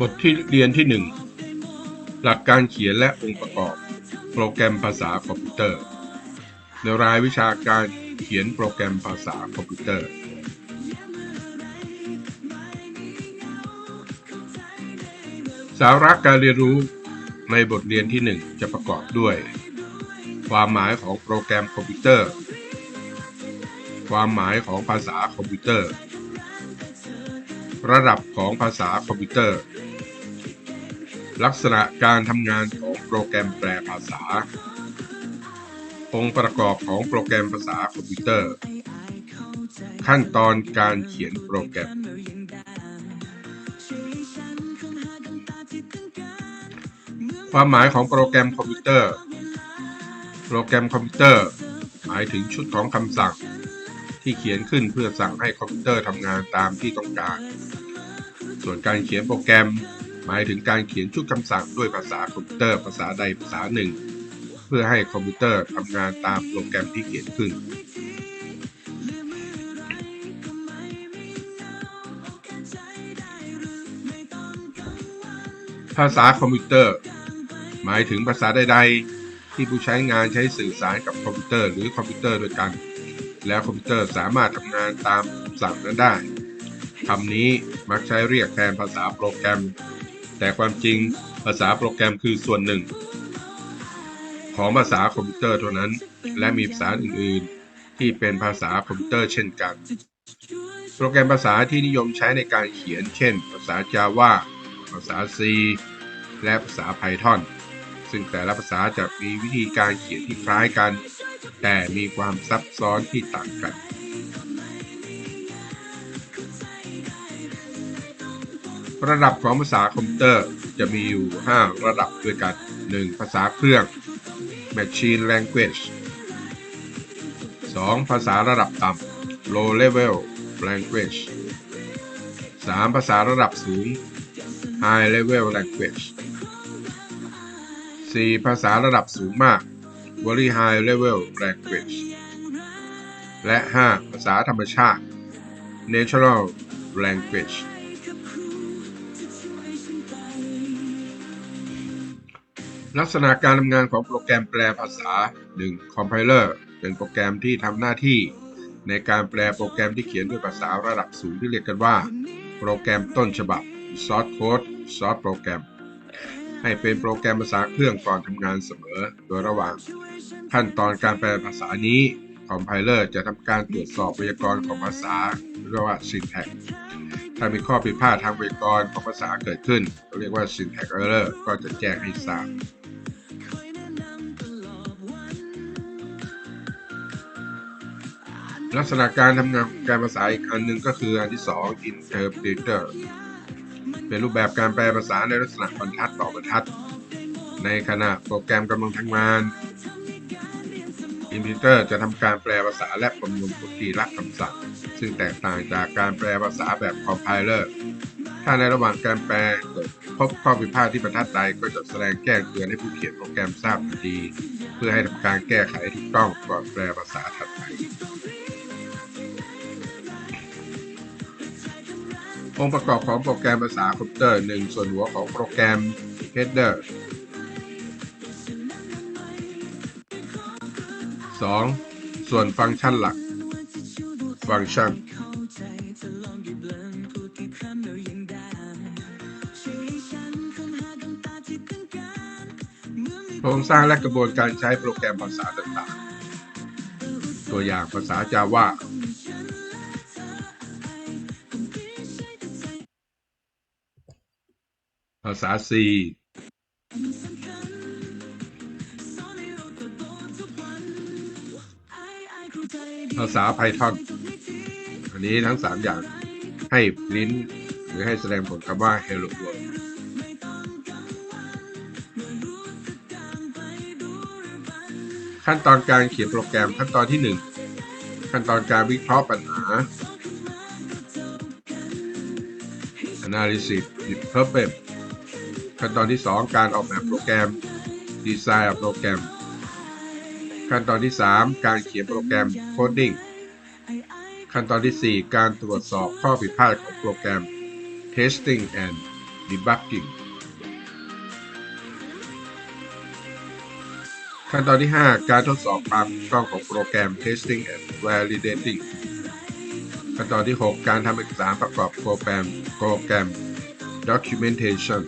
บทที่เรียนที่ 1 หลักการเขียนและองค์ประกอบ โปรแกรมภาษาคอมพิวเตอร์ ในรายวิชาการเขียนโปรแกรมภาษาคอมพิวเตอร์ สาระการเรียนรู้ในบทเรียนที่ 1 จะประกอบด้วย ความหมายของโปรแกรมคอมพิวเตอร์ ความหมายของภาษาคอมพิวเตอร์ ระดับของภาษาคอมพิวเตอร์ ลักษณะการทำงานของโปรแกรมแปลภาษา องค์ประกอบของโปรแกรมภาษาคอมพิวเตอร์ ขั้นตอนการเขียนโปรแกรม ความหมายของโปรแกรมคอมพิวเตอร์ โปรแกรมคอมพิวเตอร์ หมายถึงชุดของคำสั่ง ที่เขียนขึ้นเพื่อสั่งให้คอมพิวเตอร์ทำงานตามที่ต้องการ ส่วนการเขียนโปรแกรม หมายถึงการเขียนชุดคำสั่งด้วยภาษาคอมพิวเตอร์ภาษาใดภาษาหนึ่ง เพื่อให้คอมพิวเตอร์ทำงานตามโปรแกรมที่เขียนขึ้น ภาษาคอมพิวเตอร์ หมายถึงภาษาใด ๆ ที่ผู้ใช้งานใช้สื่อสารกับคอมพิวเตอร์หรือคอมพิวเตอร์ด้วยกัน แล้วคอมพิวเตอร์สามารถทำงานตามสั่งนั้นได้คำนี้มักใช้เรียกแทนภาษาโปรแกรม แต่ความจริงภาษาโปรแกรมคือส่วนหนึ่ง ของภาษาคอมพิวเตอร์เท่านั้น และมีภาษาอื่นๆ ที่เป็นภาษาคอมพิวเตอร์เช่นกัน โปรแกรมภาษาที่นิยมใช้ในการเขียน เช่น ภาษา Java ภาษา C และภาษา Python ซึ่งแต่ละภาษาจะมีวิธีการเขียนที่คล้ายกัน แต่มีความซับซ้อนที่ต่างกัน ระดับของภาษาคอมพิวเตอร์จะมีอยู่ 5 ระดับด้วยกัน 1. ภาษาเครื่อง Machine Language 2. ภาษาระดับต่ำ Low Level Language 3. ภาษาระดับสูง High Level Language 4. ภาษาระดับสูงมาก Very High Level Language และ 5. ภาษาธรรมชาติ Natural Language ลักษณะการทำงานของโปรแกรมแปลภาษา 1. Compiler เป็นโปรแกรมที่ทำหน้าที่ ในการแปลโปรแกรมที่เขียนด้วยภาษาระดับสูงที่เรียกกันว่า โปรแกรมต้นฉบับ Source Code Source Program ให้เป็นโปรแกรมภาษาเครื่องก่อนทำงานเสมอ โดยระหว่าง ขั้นตอนการแปลภาษานี้ Compiler จะทำการตรวจสอบไวยากรณ์ของภาษาเรียกว่า syntax ถ้ามีข้อผิดพลาดทางไวยากรณ์ของภาษาเกิดขึ้น เรียกว่า syntax error ก็จะแจ้งให้ทราบ ลักษณะการทำงานการภาษาอีกอันหนึ่งก็คืออันที่2 interpreter เป็นรูปแบบการแปลภาษาในลักษณะบรรทัดต่อบรรทัด ในขณะโปรแกรมกำลังทำงาน interpreter จะทำการแปลภาษาและประมวลผลที่รับคำสั่ง ซึ่งแตกต่างจากการแปลภาษาแบบ compiler ถ้าในระหว่างการแปลเกิดพบข้อผิดพลาดที่บรรทัดใดก็จะแสดงแจ้งเตือนให้ผู้เขียนโปรแกรมทราบทันที เพื่อให้ทำการแก้ไขให้ถูกต้องก่อนแปลภาษาถัด องค์ประกอบของโปรแกรมภาษาคอมพิวเตอร์ 1 ส่วนหัวของโปรแกรม header 2. ส่วนฟังก์ชันหลัก ฟังก์ชัน โครงสร้างและกระบวนการใช้โปรแกรมภาษาต่างๆ ตัวอย่างภาษา Java ภาษา C ภาษา Python อันนี้ทั้ง 3 อย่างให้ปริ้นหรือให้แสดงผลคำว่า Hello World ขั้นตอนการเขียนโปรแกรมขั้นตอนที่ 1 ขั้นตอนการวิเคราะห์ปัญหา Analysis with Purpose ขั้นตอนที่ 2 การออกแบบโปรแกรม Design of โปรแกรม ขั้นตอนที่ 3 การเขียนโปรแกรม Coding ขั้นตอนที่ 4 การตรวจสอบข้อผิดพลาดของโปรแกรม Testing and debugging ขั้นตอนที่ 5 การทดสอบความถูกต้องของโปรแกรม testing and validating ขั้นตอนที่ 6 การทำเอกสารประกอบโปรแกรมโปรแกรม documentation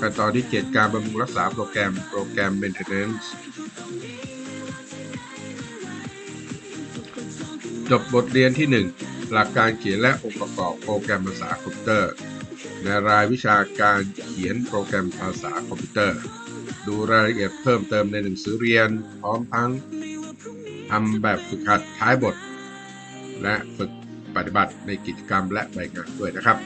ขั้นตอนที่ 7 การบำรุงรักษาโปรแกรมโปรแกรม maintenance จบบทเรียนที่ 1 หลักการเขียนและองค์ประกอบโปรแกรมภาษาคอมพิวเตอร์ ในรายวิชาการเขียนโปรแกรมภาษาคอมพิวเตอร์ ดูรายละเอียดเพิ่มเติมในหนังสือเรียน พร้อมทั้งทำแบบฝึกหัดท้ายบท และฝึกปฏิบัติในกิจกรรมและใบงานด้วยนะครับ